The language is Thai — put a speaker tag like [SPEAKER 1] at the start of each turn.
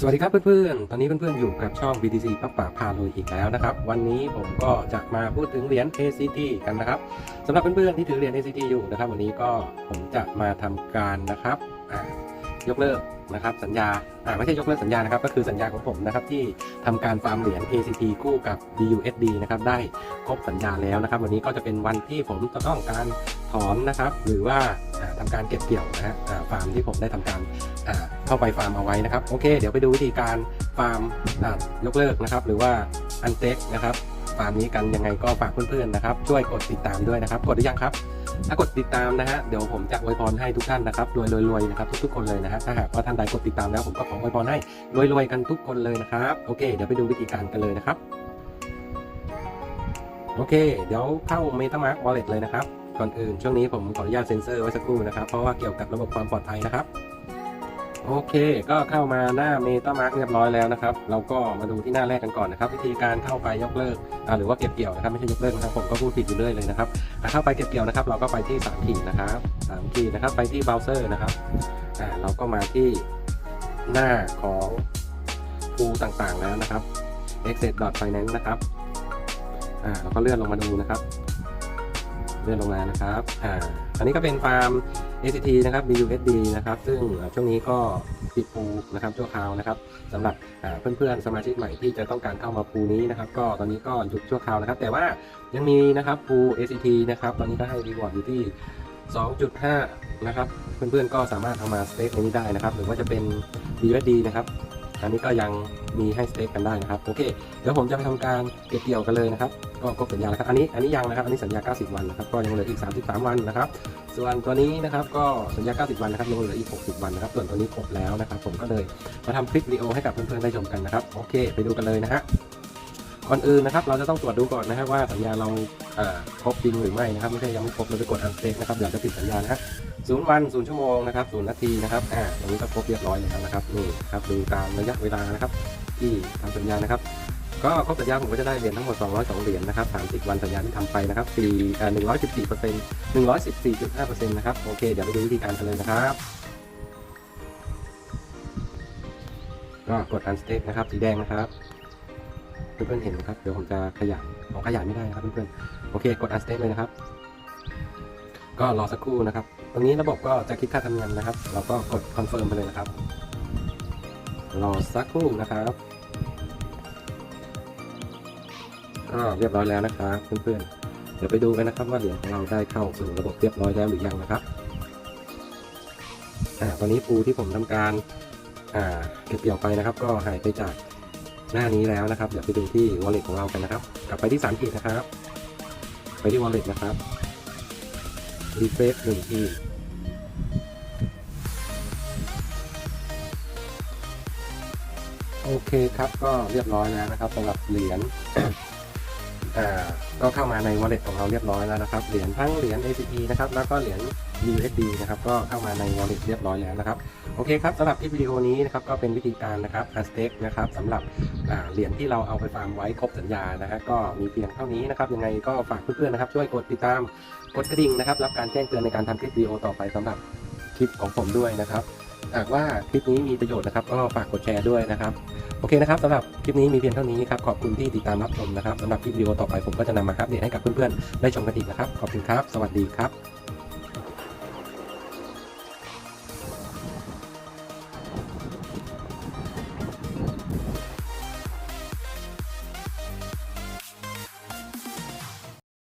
[SPEAKER 1] สวัสดีครับเพื่อนๆ ตอนนี้เพื่อนๆ อยู่กับช่อง BTC ป้าป่าพาลุยอีกแล้วนะครับ วันนี้ผมก็จะมาพูดถึงเหรียญ ACT กันนะครับสำหรับเพื่อนๆ ที่ถือเหรียญ ACT อยู่นะครับ วันนี้ก็ผมจะมาทำการนะครับยกเลิกนะครับสัญญาอ่าไม่ใช่ยกเลิกสัญญานะครับ ก็คือสัญญาของผมนะครับที่ทำการฟาร์มเหรียญ ACT คู่กับ BUSD นะครับได้ครบสัญญาแล้วนะครับ วันนี้ก็จะเป็นวันที่ผมจะต้องการ ถอนนะครับ หรือว่าอ่าทำการเก็บเกี่ยวนะฮะฟาร์มที่ผมได้ทำการเข้าไปฟาร์มเอาไว้นะครับโอเค เดี๋ยวไปดูวิธีการฟาร์มยกเลิกนะครับ หรือว่าอันเต็กนะครับฟาร์มนี้กันยังไงก็ฝากเพื่อนๆนะครับ ช่วยกดติดตามด้วยนะครับ กดหรือยังครับ ถ้ากดติดตามนะฮะเดี๋ยวผมจะอวยพรให้ทุกท่านนะครับรวยรวยนะครับทุกๆคนเลยนะฮะถ้าหากว่าท่านใดกดติดตามแล้วผมก็ขออวยพรให้รวยๆกันทุกคนเลยนะครับโอเค เดี๋ยวไปดูวิธีการกันเลยนะครับโอเค เดี๋ยวเข้า MetaMask Wallet เลยนะครับ ก่อนอื่นช่วงนี้ผมขออนุญาตเซ็นเซอร์ไว้สักครู่นะครับ เพราะว่าเกี่ยวกับระบบความปลอดภัยนะครับ โอเค ก็เข้ามาหน้า MetaMask เรียบร้อยแล้วนะครับ เราก็มาดูที่หน้าแรกกันก่อนนะครับ วิธีการเข้าไปยกเลิกหรือว่าเก็บเกี่ยวนะครับไม่ใช่ยกเลิกนะครับผมก็พูดผิดอยู่เรื่อยเลยนะครับเข้าไปเก็บเกี่ยวนะครับ เราก็ไปที่3ขีดนะครับ3ขีดนะครับ ไปที่เบราว์เซอร์นะครับเราก็มาที่หน้าของฟูต่างๆแล้วนะครับ exit.finance นะครับเราก็เลื่อนลงมาดูนะครับ เลื่อนลงมานะครับอ่าอันนี้ก็เป็นฟาร์ม ACT นะครับ BUSD นะครับ ซึ่งช่วงนี้ก็ปิดปูนะครับชั่วคราวนะครับสำหรับอ่าเพื่อนๆสมาชิกใหม่ที่จะต้องการเข้ามาปูนี้นะครับ ก็ตอนนี้ก็หยุดชั่วคราวนะครับ แต่ว่ายังมีนะครับปู ACT นะครับ ตอนนี้ก็ให้รีวอร์ดอยู่ที่ 2.5 นะครับ เพื่อนๆก็สามารถเอามาสเต็กในนี้ได้นะครับ หรือว่าจะเป็น BUSD นะครับ อันนี้ก็ยังมีให้สเต็กกันได้นะครับโอเคเดี๋ยวผมจะไปทำการเก็บเกี่ยวกันเลยนะครับก็ครบสัญญาแล้วครับอันนี้อันนี้ยังนะครับอันนี้สัญญา 90 วันนะครับก็ยังเหลืออีก 33 วันนะครับส่วนตัวนี้นะครับก็สัญญา 90 วันนะครับยังเหลืออีก 60 วันนะครับส่วนตัวนี้ครบแล้วนะครับผมก็เลยมาทำคลิปวิดีโอให้กับเพื่อนๆได้ชมกันนะครับโอเค ไปดูกันเลยนะฮะก่อนอื่นนะครับเราจะต้องตรวจดูก่อนนะครับว่าสัญญาเรา ครบจริงหรือไม่นะครับไม่ใช่ยังไม่ครบเราไปกดอันเซ็กนะครับอยากจะปิดสัญญานะศูนย์วันศูนย์ชั่วโมงนะครับศูนย์นาทีนะครับอ่าตรงนี้ก็ครบเรียบร้อยแล้วนะครับนี่ครับดูตามระยะเวลานะครับ ที่ทำสัญญานะครับ ก็ครบสัญญาผมก็จะได้เหรียญทั้งหมด 202 เหรียญนะครับ30 วันสัญญาที่ทำไปนะครับปีเอ่อ114เปอร์เซ็นต์114.5เปอร์เซ็นต์นะครับโอเคเดี๋ยวไปดูวิธีการกันเลยนะครับก็กด unstake นะครับสีแดงนะครับ เพื่อนๆเห็นครับ เดี๋ยวผมจะขยายผมขยายไม่ได้นะครับเพื่อนๆ โอเค กด unstake เลยนะครับ ก็รอสักครู่นะครับ ตรงนี้ระบบก็จะคิดค่าธรรมเนียมนะครับ เราก็กด confirm ไปเลยนะครับ รอสักครู่นะครับก็เรียบร้อยแล้วนะครับเพื่อนๆ เดี๋ยวไปดูกันนะครับว่าเหรียญของเราได้เข้าสู่ระบบเรียบร้อยแล้วหรือยังนะครับอ่าตอนนี้ปูที่ผมทำการอ่าเก็บเกี่ยวไปนะครับ ก็หายไปจาก หน้านี้แล้วนะครับ เดี๋ยวไปดูที่ wallet ของเรากันนะครับ กลับไปที่สามขีดนะครับ ไปที่ wallet นะครับ refresh หนึ่งทีโอเคครับก็เรียบร้อยแล้วนะครับสำหรับเหรียญ ก็เข้ามาใน wallet ของเราเรียบร้อยแล้วนะครับ เหรียญทั้งเหรียญ ACE นะครับ แล้วก็เหรียญ USD นะครับ ก็เข้ามาใน wallet เรียบร้อยแล้วนะครับ โอเคครับสำหรับคลิปวิดีโอนี้นะครับ ก็เป็นวิธีการนะครับ a s t e k นะครับสำหรับเหรียญที่เราเอาไปฟาร์มไว้ครบสัญญานะฮะ ก็มีเพียงเท่านี้นะครับ ยังไงก็ฝากเพื่อนๆนะครับ ช่วยกดติดตาม กดกระดิ่งนะครับ รับการแจ้งเตือนในการทำคลิปวิดีโอต่อไปสำหรับคลิปของผมด้วยนะครับ หากว่าคลิปนี้มีประโยชน์นะครับ ก็ฝากกดแชร์ด้วยนะครับ โอเคนะครับสำหรับคลิปนี้มีเพียงเท่านี้ครับ ขอบคุณที่ติดตามรับชมนะครับสำหรับคลิปวิดีโอต่อไปผมก็จะนำมาอัปเดตให้กับเพื่อนๆได้ชมกันอีกนะครับ ขอบคุณครับ สวัสดีครับ